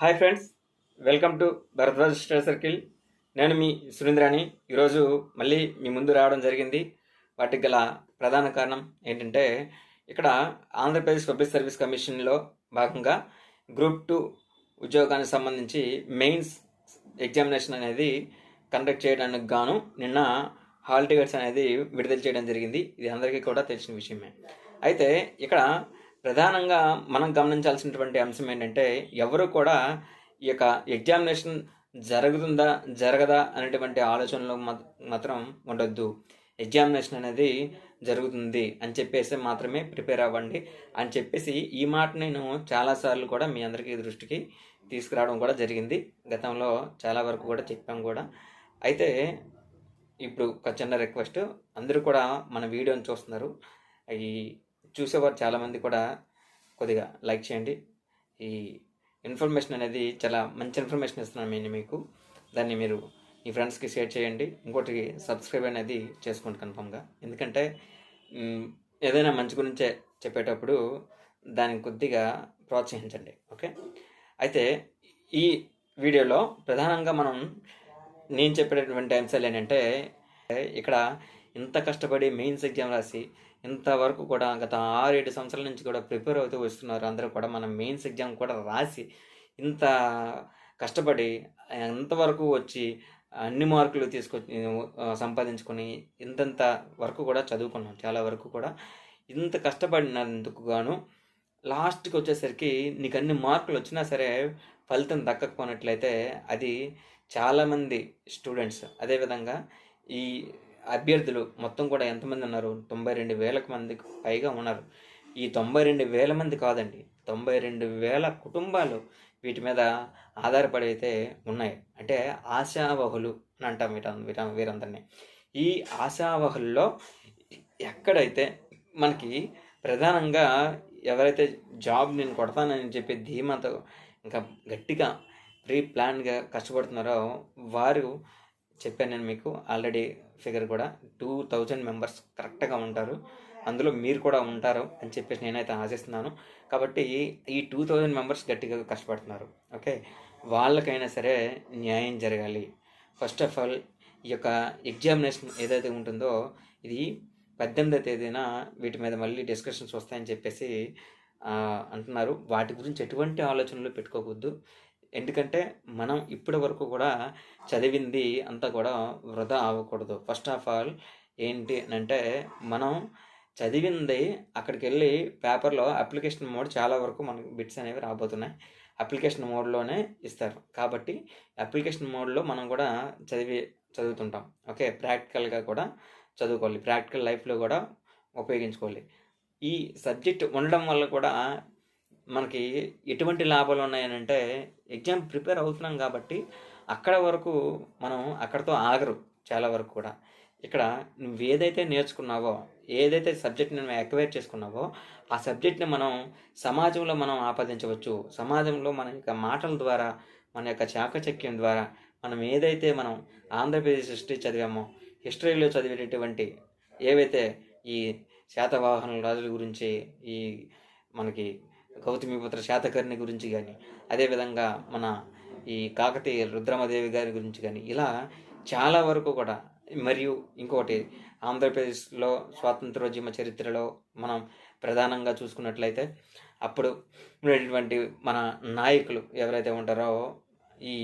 Hi friends welcome to Bharadwaj study circle. నేను మీ సురేంద్రాని ఈరోజు మళ్ళీ మీ ముందు రావడం జరిగింది. వాటికి గల ప్రధాన కారణం ఏంటంటే ఇక్కడ ఆంధ్రప్రదేశ్ పబ్లిక్ సర్వీస్ కమిషన్లో భాగంగా గ్రూప్ టూ ఉద్యోగానికి సంబంధించి మెయిన్స్ ఎగ్జామినేషన్ అనేది కండక్ట్ చేయడానికి గాను నిన్న హాల్ టికెట్స్ అనేది విడుదల చేయడం జరిగింది. ఇది అందరికీ కూడా తెలిసిన విషయమే. అయితే ఇక్కడ ప్రధానంగా మనం గమనించాల్సినటువంటి అంశం ఏంటంటే ఎవరు కూడా ఈ యొక్క ఎగ్జామినేషన్ జరుగుతుందా జరగదా అనేటువంటి ఆలోచనలో మాత్రం ఉండొద్దు. ఎగ్జామినేషన్ అనేది జరుగుతుంది అని చెప్పేసి మాత్రమే ప్రిపేర్ అవ్వండి అని చెప్పేసి ఈ మాట నేను చాలాసార్లు కూడా మీ అందరికీ దృష్టికి తీసుకురావడం కూడా జరిగింది. గతంలో చాలా వరకు కూడా చెప్పాం కూడా. అయితే ఇప్పుడు ఒక చిన్న రిక్వెస్ట్ అందరూ కూడా మన వీడియోని చూస్తున్నారు. ఈ చూసేవారు చాలామంది కూడా కొద్దిగా లైక్ చేయండి. ఈ ఇన్ఫర్మేషన్ అనేది చాలా మంచి ఇన్ఫర్మేషన్ ఇస్తున్నాను నేను మీకు. దాన్ని మీరు మీ ఫ్రెండ్స్కి షేర్ చేయండి. ఇంకోటి సబ్స్క్రైబ్ అనేది చేసుకోండి కన్ఫామ్గా. ఎందుకంటే ఏదైనా మంచి గురించే చెప్పేటప్పుడు దాన్ని కొద్దిగా ప్రోత్సహించండి. ఓకే? అయితే ఈ వీడియోలో ప్రధానంగా మనం నేను చెప్పేటటువంటి అంశాలు ఏంటంటే ఇక్కడ ఇంత కష్టపడి మెయిన్స్ ఎగ్జామ్ రాసి ఇంతవరకు కూడా గత ఆరు ఏడు సంవత్సరాల నుంచి కూడా ప్రిపేర్ అవుతూ వస్తున్నారు. అందరూ కూడా మనం మెయిన్స్ ఎగ్జామ్ కూడా రాసి ఇంత కష్టపడి ఎంతవరకు వచ్చి అన్ని మార్కులు తీసుకొచ్చి సంపాదించుకొని ఇంతంత వరకు కూడా చదువుకున్నాం. చాలా వరకు కూడా ఇంత కష్టపడినందుకు గాను లాస్ట్కి వచ్చేసరికి నీకు అన్ని మార్కులు వచ్చినా సరే ఫలితం దక్కకపోయినట్లయితే అది చాలామంది స్టూడెంట్స్ అదేవిధంగా ఈ అభ్యర్థులు మొత్తం కూడా ఎంతమంది ఉన్నారు? తొంభై రెండు వేలకు మందికి పైగా ఉన్నారు. ఈ తొంభై రెండు వేల మంది కాదండి తొంభై రెండు వేల కుటుంబాలు వీటి మీద ఆధారపడి అయితే ఉన్నాయి. అంటే ఆశావహులు అని అంటాం వీట వీట వీరందరినీ. ఈ ఆశావహుల్లో ఎక్కడైతే మనకి ప్రధానంగా ఎవరైతే జాబ్ నేను కొడతానని చెప్పి ధీమాతో ఇంకా గట్టిగా ప్రీ ప్లాన్గా కష్టపడుతున్నారో వారు చెప్పాను నేను మీకు ఆల్రెడీ ఫిగర్ కూడా. టూ థౌజండ్ మెంబర్స్ కరెక్ట్గా ఉంటారు. అందులో మీరు కూడా ఉంటారు అని చెప్పేసి నేనైతే ఆశిస్తున్నాను. కాబట్టి ఈ టూ థౌజండ్ మెంబర్స్ గట్టిగా కష్టపడుతున్నారు. ఓకే? వాళ్ళకైనా సరే న్యాయం జరగాలి. ఫస్ట్ ఆఫ్ ఆల్ ఈ యొక్క ఎగ్జామినేషన్ ఏదైతే ఉంటుందో ఇది పద్దెనిమిదో తేదీన వీటి మీద మళ్ళీ డిస్కషన్స్ వస్తాయని చెప్పేసి అంటున్నారు. వాటి గురించి ఎటువంటి ఆలోచనలు పెట్టుకోకూడదు. ఎందుకంటే మనం ఇప్పటి వరకు కూడా చదివింది అంతా కూడా వృధా అవ్వకూడదు. ఫస్ట్ ఆఫ్ ఆల్ ఏంటి అని అంటే మనం చదివింది అక్కడికి వెళ్ళి పేపర్లో అప్లికేషన్ మోడ్ చాలా వరకు మనకు బిట్స్ అనేవి రాబోతున్నాయి. అప్లికేషన్ మోడ్లోనే ఇస్తారు. కాబట్టి అప్లికేషన్ మోడ్లో మనం కూడా చదివి చదువుతుంటాం. ఓకే ప్రాక్టికల్గా కూడా చదువుకోవాలి. ప్రాక్టికల్ లైఫ్లో కూడా ఉపయోగించుకోవాలి. ఈ సబ్జెక్ట్ ఉండడం వల్ల కూడా మనకి ఎటువంటి లాభాలు ఉన్నాయనంటే ఎగ్జామ్ ప్రిపేర్ అవుతున్నాం కాబట్టి అక్కడ వరకు మనం అక్కడతో ఆగరు చాలా వరకు కూడా. ఇక్కడ నువ్వు ఏదైతే నేర్చుకున్నావో ఏదైతే సబ్జెక్ట్ నువ్వు ఎక్వైర్ చేసుకున్నావో ఆ సబ్జెక్ట్ని మనం సమాజంలో మనం ఆపాదించవచ్చు. సమాజంలో మన యొక్క మాటల ద్వారా మన యొక్క చాకచక్యం ద్వారా మనం ఏదైతే మనం ఆంధ్రప్రదేశ్ హిస్టరీ చదివామో హిస్టరీలో చదివేటటువంటి ఏవైతే ఈ శాతవాహన రాజుల గురించి ఈ మనకి గౌతమిపుత్ర శాతకర్ణి గురించి కానీ అదేవిధంగా మన ఈ కాకతీయ రుద్రమదేవి గారి గురించి కానీ ఇలా చాలా వరకు కూడా మరియు ఇంకొకటి ఆంధ్రప్రదేశ్లో స్వాతంత్రోద్యమ చరిత్రలో మనం ప్రధానంగా చూసుకున్నట్లయితే అప్పుడు ఉండేటువంటి మన నాయకులు ఎవరైతే ఉంటారో ఈ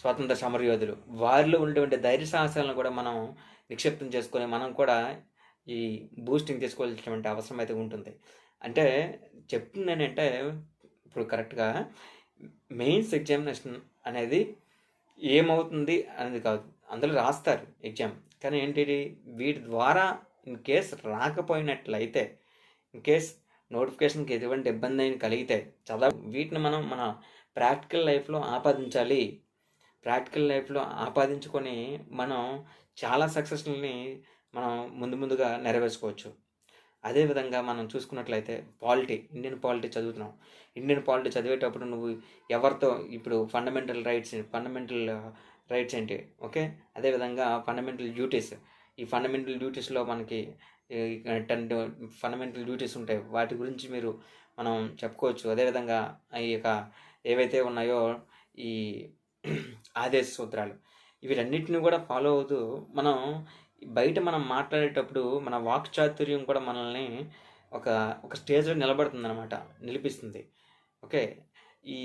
స్వాతంత్ర సమరయోధులు వారిలో ఉండేటువంటి ధైర్య సాహసాలను కూడా మనం నిక్షిప్తం చేసుకొని మనం కూడా ఈ బూస్టింగ్ తీసుకోవాల్సినటువంటి అవసరం అయితే ఉంటుంది. అంటే చెప్తుంది ఏంటంటే ఇప్పుడు కరెక్ట్గా మెయిన్స్ ఎగ్జామినేషన్ అనేది ఏమవుతుంది అనేది కాదు. అందులో రాస్తారు ఎగ్జామ్ కానీ ఏంటిది? వీటి ద్వారా ఇన్ కేస్ రాకపోయినట్లయితే ఇన్ కేస్ నోటిఫికేషన్కి ఎటువంటి ఇబ్బంది అయిన కలిగితే చదవ వీటిని మనం మన ప్రాక్టికల్ లైఫ్లో ఆపాదించాలి. ప్రాక్టికల్ లైఫ్లో ఆపాదించుకొని మనం చాలా సక్సెస్ని మనం ముందు ముందుగా నెరవేర్చుకోవచ్చు. అదేవిధంగా మనం చూసుకున్నట్లయితే పాలిటీ ఇండియన్ పాలిటీ చదువుతున్నాం. ఇండియన్ పాలిటీ చదివేటప్పుడు నువ్వు ఎవరితో ఇప్పుడు ఫండమెంటల్ రైట్స్ ఫండమెంటల్ రైట్స్ ఏంటి? ఓకే? అదేవిధంగా ఫండమెంటల్ డ్యూటీస్ ఈ ఫండమెంటల్ డ్యూటీస్లో మనకి టెన్ ఫండమెంటల్ డ్యూటీస్ ఉంటాయి. వాటి గురించి మీరు మనం చెప్పుకోవచ్చు. అదేవిధంగా ఈ యొక్క ఏవైతే ఉన్నాయో ఈ ఆదేశ సూత్రాలు. వీటన్నిటిని కూడా ఫాలో అవుతూ మనం బయట మనం మాట్లాడేటప్పుడు మన వాక్ చాతుర్యం కూడా మనల్ని ఒక ఒక స్టేజ్లో నిలబడుతుంది అనమాట నిలిపిస్తుంది. ఓకే? ఈ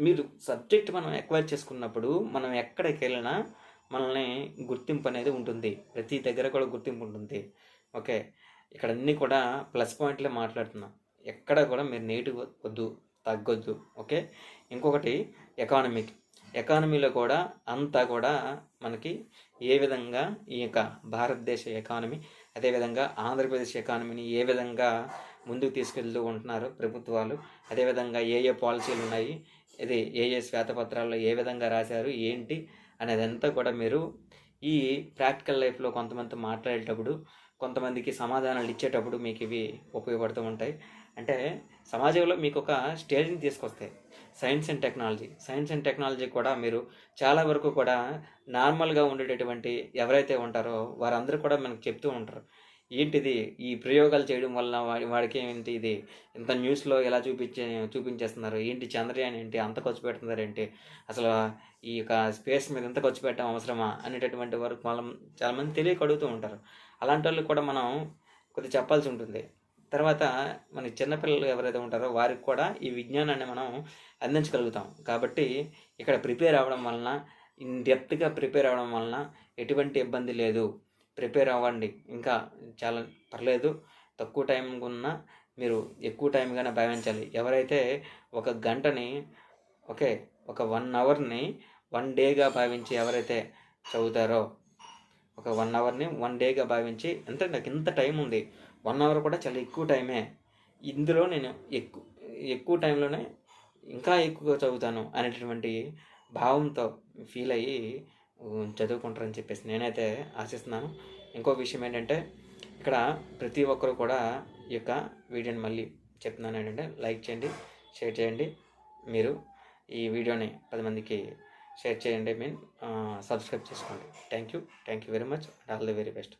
మీరు సబ్జెక్ట్ మనం ఎక్వైర్ చేసుకున్నప్పుడు మనం ఎక్కడికి వెళ్ళినా మనల్ని గుర్తింపు అనేది ఉంటుంది. ప్రతి దగ్గర కూడా గుర్తింపు ఉంటుంది. ఓకే? ఇక్కడ అన్నీ కూడా ప్లస్ పాయింట్లే మాట్లాడుతున్నాం. ఎక్కడ కూడా మీరు నేటి వద్దు తగ్గొద్దు. ఓకే? ఇంకొకటి ఎకానమిక్. ఎకానమీలో కూడా అంతా కూడా మనకి ఏ విధంగా ఈ యొక్క భారతదేశ ఎకానమీ అదేవిధంగా ఆంధ్రప్రదేశ్ ఎకానమీని ఏ విధంగా ముందుకు తీసుకెళ్తూ ఉంటున్నారు ప్రభుత్వాలు అదేవిధంగా ఏ ఏ పాలసీలు ఉన్నాయి ఇది ఏ ఏ శ్వేతపత్రాల్లో ఏ విధంగా రాశారు ఏంటి అనేదంతా కూడా మీరు ఈ ప్రాక్టికల్ లైఫ్లో కొంతమంది మాట్లాడేటప్పుడు కొంతమందికి సమాధానాలు ఇచ్చేటప్పుడు మీకు ఇవి ఉపయోగపడుతూ ఉంటాయి. అంటే సమాజంలో మీకు ఒక స్టేజ్ని తీసుకొస్తాయి. Science and technology. Science and technology కూడా మీరు చాలా వరకు కూడా నార్మల్గా ఉండేటటువంటి ఎవరైతే ఉంటారో వారందరూ కూడా మనకు చెప్తూ ఉంటారు. ఏంటిది? ఈ ప్రయోగాలు చేయడం వల్ల వాడి వాడికి ఏంటి ఇది? ఇంత న్యూస్లో ఎలా చూపించే చూపించేస్తున్నారు? ఏంటి చంద్రయాన్ ఏంటి? అంత ఖర్చు పెడుతున్నారు ఏంటి? అసలు ఈ యొక్క స్పేస్ మీద ఎంత ఖర్చు పెట్టడం అవసరమా? అనేటటువంటి వరకు మనం చాలామంది తెలియక అడుగుతూ ఉంటారు. అలాంటి వాళ్ళు కూడా మనం కొద్దిగా చెప్పాల్సి ఉంటుంది. తర్వాత మన చిన్నపిల్లలు ఎవరైతే ఉంటారో వారికి కూడా ఈ విజ్ఞానాన్ని మనం అందించగలుగుతాం. కాబట్టి ఇక్కడ ప్రిపేర్ అవ్వడం వలన ఇన్ డెప్త్గా ప్రిపేర్ అవ్వడం వలన ఎటువంటి ఇబ్బంది లేదు. ప్రిపేర్ అవ్వండి. ఇంకా చాలా పర్లేదు. తక్కువ టైం ఉన్న మీరు ఎక్కువ టైంగానే భావించాలి. ఎవరైతే ఒక గంటని ఓకే ఒక వన్ అవర్ని వన్ డేగా భావించి ఎవరైతే చదువుతారో ఒక వన్ అవర్ని వన్ డేగా భావించి ఎంత నాకు ఇంత టైం ఉంది. వన్ అవర్ కూడా చాలా ఎక్కువ టైమే. ఇందులో నేను ఎక్కువ ఎక్కువ టైంలోనే ఇంకా ఎక్కువగా చదువుతాను అనేటటువంటి భావంతో ఫీల్ అయ్యి చదువుకుంటారని చెప్పేసి నేనైతే ఆశిస్తున్నాను. ఇంకో విషయం ఏంటంటే ఇక్కడ ప్రతి ఒక్కరు కూడా ఈ యొక్క వీడియోని మళ్ళీ చెప్తున్నాను ఏంటంటే లైక్ చేయండి షేర్ చేయండి. మీరు ఈ వీడియోని పది మందికి షేర్ చేయండి. మీన్ సబ్స్క్రైబ్ చేసుకోండి. Thank you thank you very much. All the very best.